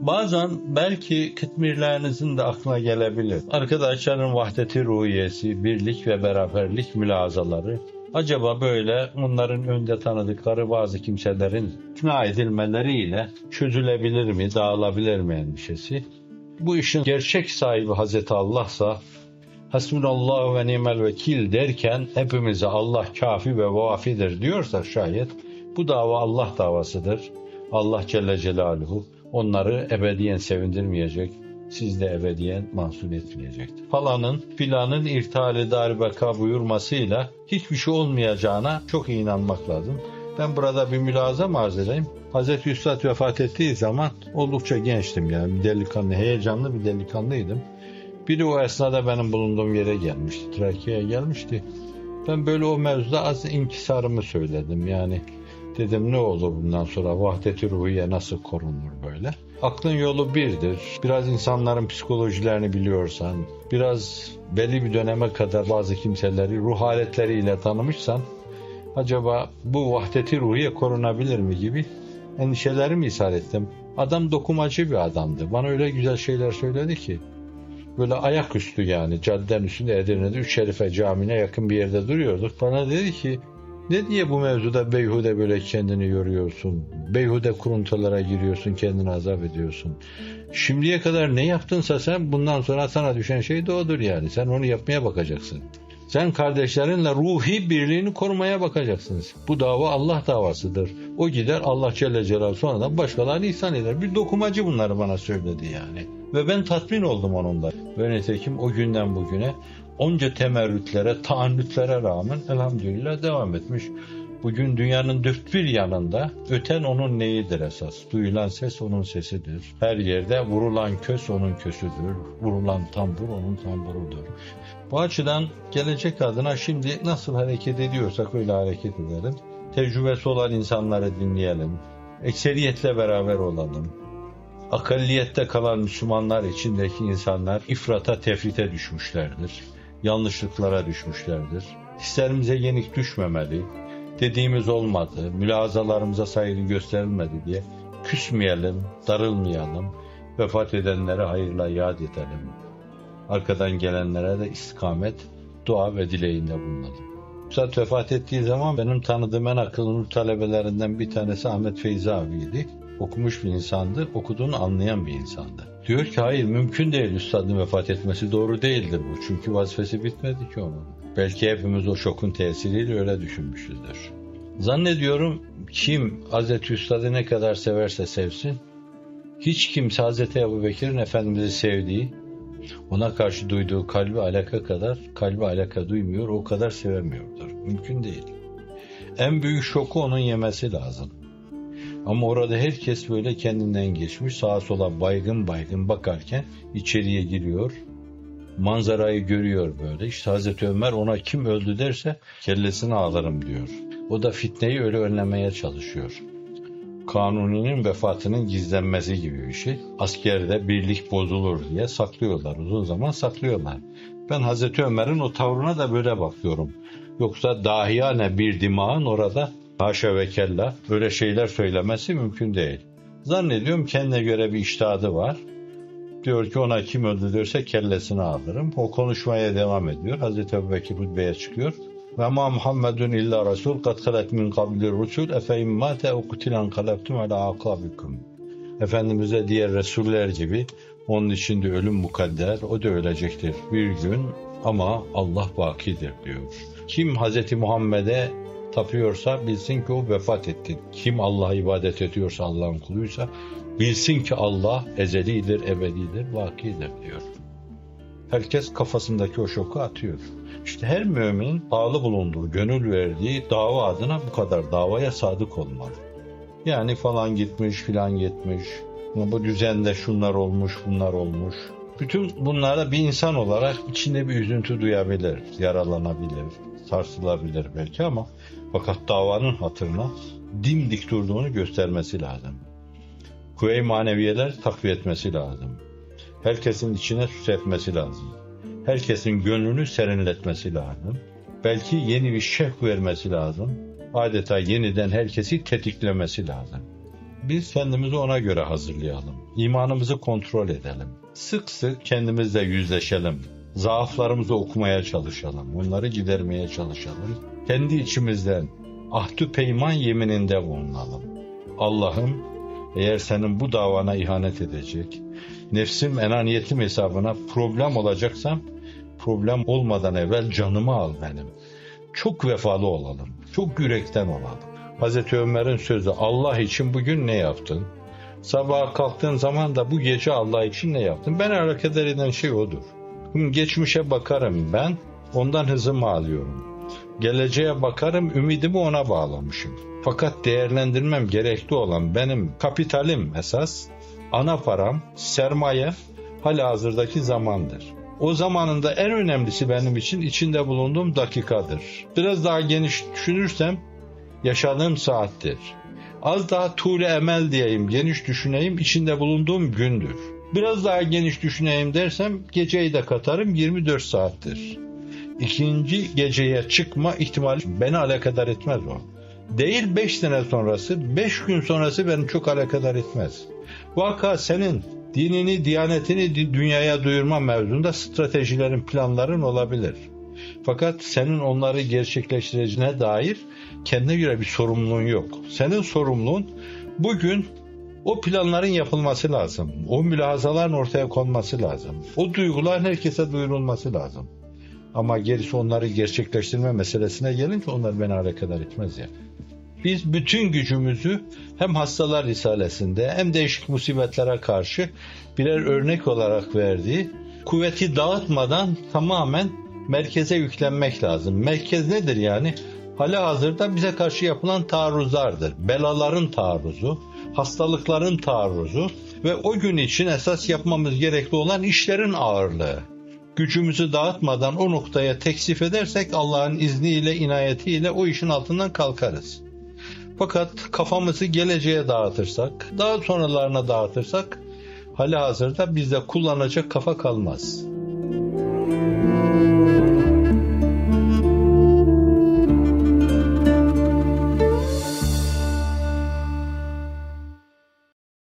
Bazen belki kıtmirlerinizin de aklına gelebilir. Arkadaşların vahdeti ruhiyesi, birlik ve beraberlik mülazaları. Acaba böyle onların önde tanıdıkları bazı kimselerin ikna edilmeleriyle çözülebilir mi, dağılabilir mi endişesi? Bu işin gerçek sahibi Hazreti Allah'sa Hasbunallahu ve nimel vekil derken hepimize Allah kafi ve vafidir diyorsa şayet bu dava Allah davasıdır. Allah Celle Celaluhu onları ebediyen sevindirmeyecek, siz de ebediyen mahzun etmeyecektir. Falanın filanın irtihali darbeka buyurmasıyla hiçbir şey olmayacağına çok inanmak lazım. Ben burada bir mülazam arz edeyim. Hazreti Üstad vefat ettiği zaman oldukça gençtim yani bir delikanlı, heyecanlı bir delikanlıydım. Biri o esnada benim bulunduğum yere gelmişti, Trakya'ya gelmişti. Ben böyle o mevzuda az inkisarımı söyledim yani. Dedim ne olur bundan sonra vahdet-i ruhiye nasıl korunur böyle? Aklın yolu birdir. Biraz insanların psikolojilerini biliyorsan, biraz belli bir döneme kadar bazı kimseleri ruh haletleriyle tanımışsan, acaba bu vahdeti ruhiye korunabilir mi gibi endişelerimi ishal ettim. Adam dokumacı bir adamdı. Bana öyle güzel şeyler söyledi ki. Böyle ayaküstü yani caddenin üstünde Edirne'de Üç Şerife Camii'ne yakın bir yerde duruyorduk. Bana dedi ki ne diye bu mevzuda beyhude böyle kendini yoruyorsun? Beyhude kuruntulara giriyorsun, kendini azap ediyorsun. Şimdiye kadar ne yaptınsa sen bundan sonra sana düşen şey de odur yani. Sen onu yapmaya bakacaksın. Sen kardeşlerinle ruhi birliğini korumaya bakacaksınız. Bu dava Allah davasıdır. O gider Allah Celle Celaluhu sonradan başkalarını ihsan eder. Bir dokumacı bunları bana söyledi yani. Ve ben tatmin oldum onunla. Ve nitekim o günden bugüne onca temerrütlere, taannütlere rağmen elhamdülillah devam etmiş. Bugün dünyanın dört bir yanında öten onun neyidir esas? Duyulan ses onun sesidir. Her yerde vurulan kös onun kösüdür. Vurulan tambur onun tamburudur. Bu açıdan gelecek adına şimdi nasıl hareket ediyorsak öyle hareket edelim. Tecrübesi olan insanları dinleyelim. Ekseriyetle beraber olalım. Akalliyette kalan Müslümanlar içindeki insanlar ifrata tefrite düşmüşlerdir. Yanlışlıklara düşmüşlerdir. Hislerimize yenik düşmemeli. Dediğimiz olmadı, mülazalarımıza saygı gösterilmedi diye küsmeyelim, darılmayalım. Vefat edenlere hayırla yad edelim. Arkadan gelenlere de istikamet, dua ve dileğinde bulunalım. Üstad vefat ettiği zaman benim tanıdığım en akıllı talebelerinden bir tanesi Ahmet Feyzi abiydi. Okumuş bir insandı, okuduğunu anlayan bir insandı. Diyor ki hayır mümkün değil üstadın vefat etmesi doğru değildir bu. Çünkü vazifesi bitmedi ki onun. Belki hepimiz o şokun tesiriyle öyle düşünmüşüzdür. Zannediyorum kim Hazreti Üstad'ı ne kadar severse sevsin, hiç kimse Hazreti Ebu Bekir'in Efendimiz'i sevdiği, ona karşı duyduğu kalbi alaka kadar kalbi alaka duymuyor, o kadar sevemiyordur. Mümkün değil. En büyük şoku onun yemesi lazım. Ama orada herkes böyle kendinden geçmiş, sağa sola baygın baygın bakarken içeriye giriyor. Manzarayı görüyor böyle. İşte Hazreti Ömer ona kim öldü derse kellesini alırım diyor. O da fitneyi öyle önlemeye çalışıyor. Kanuni'nin vefatının gizlenmesi gibi bir şey. Askerde birlik bozulur diye saklıyorlar. Uzun zaman saklıyorlar. Ben Hazreti Ömer'in o tavrına da böyle bakıyorum. Yoksa dahiyane bir dimağın orada haşa ve kella böyle şeyler söylemesi mümkün değil. Zannediyorum kendine göre bir iştahadı var. Diyor ki ona kim öldürürse kellesini alırım. O konuşmaya devam ediyor. Hazreti Ebubekir hutbeye çıkıyor. Ve ma Muhammedun illa Resul kad halet min kabli rusul efe immate ev kutilen ala akabikum. Efendimiz'e diğer Resuller gibi onun için de ölüm mukadder, o da ölecektir bir gün ama Allah bakidir diyor. Kim Hazreti Muhammed'e tapıyorsa bilsin ki o vefat etti. Kim Allah'a ibadet ediyorsa Allah'ın kuluysa bilsin ki Allah ezelidir, ebedidir, vakidir diyor. Herkes kafasındaki o şoku atıyor. İşte her mümin bağlı bulunduğu, gönül verdiği dava adına bu kadar davaya sadık olmalı. Yani falan gitmiş, filan gitmiş. Bu düzende şunlar olmuş, bunlar olmuş. Bütün bunlarda bir insan olarak içinde bir üzüntü duyabilir, yaralanabilir, sarsılabilir belki ama fakat davanın hatırına dimdik durduğunu göstermesi lazım. Kuvve-i maneviyeler takviye etmesi lazım. Herkesin içine süs etmesi lazım. Herkesin gönlünü serinletmesi lazım. Belki yeni bir şevk vermesi lazım. Adeta yeniden herkesi tetiklemesi lazım. Biz kendimizi ona göre hazırlayalım. İmanımızı kontrol edelim. Sık sık kendimizle yüzleşelim. Zaaflarımızı okumaya çalışalım. Onları gidermeye çalışalım. Kendi içimizden ahdü peyman yemininde bulunalım. Allah'ım eğer senin bu davana ihanet edecek, nefsim enaniyetim hesabına problem olacaksam, problem olmadan evvel canımı al benim. Çok vefalı olalım, çok yürekten olalım. Hazreti Ömer'in sözü Allah için bugün ne yaptın? Sabah kalktığın zaman da bu gece Allah için ne yaptın? Ben hareket eden şey odur. Geçmişe bakarım ben, ondan hızımı alıyorum. Geleceğe bakarım, ümidimi ona bağlamışım. Fakat değerlendirmem gerekli olan benim kapitalim esas, ana param, sermaye, hala hazırdaki zamandır. O zamanında en önemlisi benim için içinde bulunduğum dakikadır. Biraz daha geniş düşünürsem yaşadığım saattir. Az daha tuğle emel diyeyim, geniş düşüneyim, içinde bulunduğum gündür. Biraz daha geniş düşüneyim dersem geceyi de katarım 24 saattir. İkinci geceye çıkma ihtimali beni alakadar etmez o. Değil 5 sene sonrası, 5 gün sonrası beni çok alakadar etmez. Vaka senin dinini, diyanetini di- dünyaya duyurma mevzunda stratejilerin, planların olabilir. Fakat senin onları gerçekleştireceğine dair kendine göre bir sorumluluğun yok. Senin sorumluluğun bugün o planların yapılması lazım. O mülahazaların ortaya konması lazım. O duyguların herkese duyurulması lazım. Ama gerisi onları gerçekleştirme meselesine gelince onlar beni alakadar etmez yani. Biz bütün gücümüzü hem hastalar risalesinde hem değişik musibetlere karşı birer örnek olarak verdiği kuvveti dağıtmadan tamamen merkeze yüklenmek lazım. Merkez nedir yani? Hala hazırda bize karşı yapılan taarruzlardır. Belaların taarruzu, hastalıkların taarruzu ve o gün için esas yapmamız gerekli olan işlerin ağırlığı. Gücümüzü dağıtmadan o noktaya teksif edersek Allah'ın izniyle, inayetiyle o işin altından kalkarız. Fakat kafamızı geleceğe dağıtırsak, daha sonralarına dağıtırsak hala hazırda bizde kullanacak kafa kalmaz.